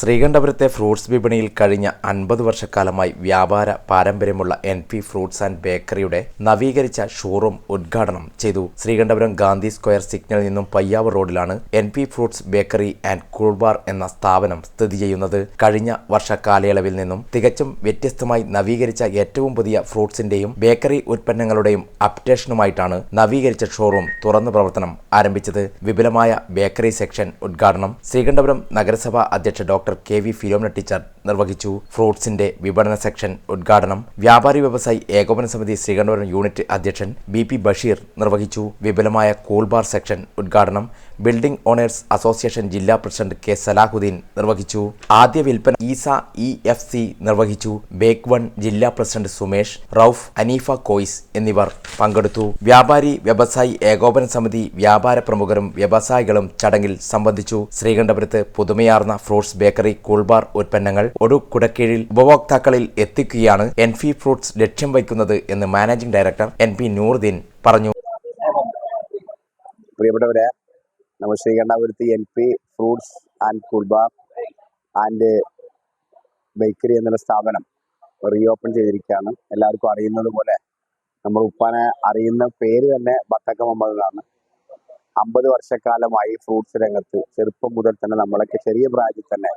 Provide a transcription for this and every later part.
ശ്രീകണ്ഠപുരത്തെ fruits വിപണിയിൽ കഴിഞ്ഞ അൻപത് വർഷക്കാലമായി വ്യാപാര പാരമ്പര്യമുള്ള എൻ പി ഫ്രൂട്ട്സ് ആൻഡ് ബേക്കറിയുടെ നവീകരിച്ച ഷോറൂം ഉദ്ഘാടനം ചെയ്തു. ശ്രീകണ്ഠപുരം ഗാന്ധി സ്ക്വയർ സിഗ്നലിൽ നിന്നും പയ്യാവ് റോഡിലാണ് N P fruits bakery and cool bar എന്ന സ്ഥാപനം സ്ഥിതി ചെയ്യുന്നത്. കഴിഞ്ഞ വർഷ കാലയളവിൽ നിന്നും തികച്ചും വ്യത്യസ്തമായി നവീകരിച്ച ഏറ്റവും പുതിയ ഫ്രൂട്ട്സിന്റെയും ബേക്കറി ഉൽപ്പന്നങ്ങളുടെയും അപ്ഡേഷനുമായിട്ടാണ് നവീകരിച്ച ഷോറൂം തുറന്നു പ്രവർത്തനം ആരംഭിച്ചത്. വിപുലമായ ബേക്കറി സെക്ഷൻ ഉദ്ഘാടനം ശ്രീകണ്ഠപുരം നഗരസഭാ അധ്യക്ഷ doctor K V Philomina teacher നിർവഹിച്ചു. ഫ്രൂട്ട്സിന്റെ വിപണന സെക്ഷൻ ഉദ്ഘാടനം വ്യാപാരി വ്യവസായി ഏകോപന സമിതി ശ്രീകണ്ഠപുരം യൂണിറ്റ് അധ്യക്ഷൻ ബി പി ബഷീർ നിർവഹിച്ചു. വിപുലമായ കൂൾബാർ സെക്ഷൻ ഉദ്ഘാടനം ബിൽഡിംഗ് ഓണേഴ്സ് അസോസിയേഷൻ ജില്ലാ പ്രസിഡന്റ് കെ സലാഹുദ്ദീൻ നിർവഹിച്ചു. ആദ്യ വിൽപ്പന ഈസ ഇ എഫ് സി നിർവഹിച്ചു. ബേക്ക് വൺ ജില്ലാ പ്രസിഡന്റ് സുമേഷ് റൌഫ് അനീഫ കോയ്സ് എന്നിവർ പങ്കെടുത്തു. വ്യാപാരി വ്യവസായി ഏകോപന സമിതി വ്യാപാര പ്രമുഖരും വ്യവസായികളും ചടങ്ങിൽ സംബന്ധിച്ചു. ശ്രീകണ്ഠപുരത്ത് പുതുമയാർന്ന ഫ്രൂട്ട്സ് ബേക്കറി കൂൾബാർ ഉൽപ്പന്നങ്ങൾ ഒടുക്കുടക്കീഴിൽ ഉപഭോക്താക്കളിൽ എത്തിക്കുകയാണ് എൻ ഫി ഫ്രൂട്ട്സ് ലക്ഷ്യം വയ്ക്കുന്നത് എന്ന് managing director N P Nooruddeen പറഞ്ഞു. പ്രിയപ്പെട്ടവരെ നമ്മൾ ശ്രീകണ്ഠാപുരത്ത് N P fruits and cool bar and bakery എന്നുള്ള സ്ഥാപനം റീഓപ്പൺ ചെയ്തിരിക്കുകയാണ്. എല്ലാവർക്കും അറിയുന്നത് പോലെ നമ്മൾ ഉപ്പാനെ അറിയുന്ന പേര് തന്നെ ബത്തക്ക എന്നാണ് അമ്പത് വർഷക്കാലമായി ഫ്രൂട്ട്സ് രംഗത്ത് ചെറുപ്പം മുതൽ തന്നെ നമ്മളൊക്കെ ചെറിയ പ്രായത്തിൽ തന്നെ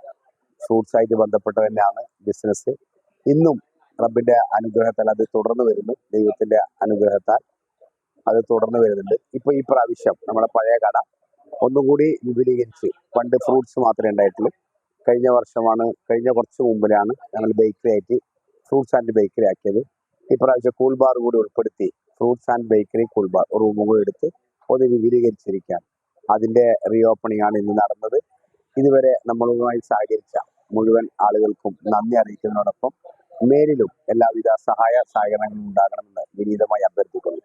ഫ്രൂട്ട്സ് ആയിട്ട് ബന്ധപ്പെട്ട് തന്നെയാണ് ബിസിനസ് ഇന്നും റബ്ബിന്റെ അനുഗ്രഹത്താൽ അത് തുടർന്ന് വരുന്നു. ദൈവത്തിന്റെ അനുഗ്രഹത്താൽ അത് തുടർന്ന് വരുന്നുണ്ട്. ഇപ്പൊ ഈ പ്രാവശ്യം നമ്മുടെ പഴയ കട ഒന്നും കൂടി വിപുലീകരിച്ച് പണ്ട് ഫ്രൂട്ട്സ് മാത്രമേ ഉണ്ടായിട്ടുള്ളൂ. കഴിഞ്ഞ വർഷമാണ് കഴിഞ്ഞ കുറച്ച് മുമ്പിലാണ് ഞങ്ങൾ ബേക്കറി ആയിട്ട് ഫ്രൂട്ട്സ് ആൻഡ് ബേക്കറി ആക്കിയത്. ഇപ്രാവശ്യം കൂൾ ബാർ കൂടി ഉൾപ്പെടുത്തി fruits and bakery cool bar room കൂടി എടുത്ത് ഒന്ന് വിപുലീകരിച്ചിരിക്കുകയാണ്. അതിന്റെ റീ ഓപ്പണിംഗ് ആണ് ഇന്ന് നടന്നത്. ഇതുവരെ നമ്മളുമായി സഹകരിച്ച മുഴുവൻ ആളുകൾക്കും നന്ദി അറിയിക്കുന്നതോടൊപ്പം മേലിലും എല്ലാവിധ സഹായ സഹകരണങ്ങളും ഉണ്ടാകണമെന്ന് വിനീതമായി അഭ്യർത്ഥിക്കുന്നു.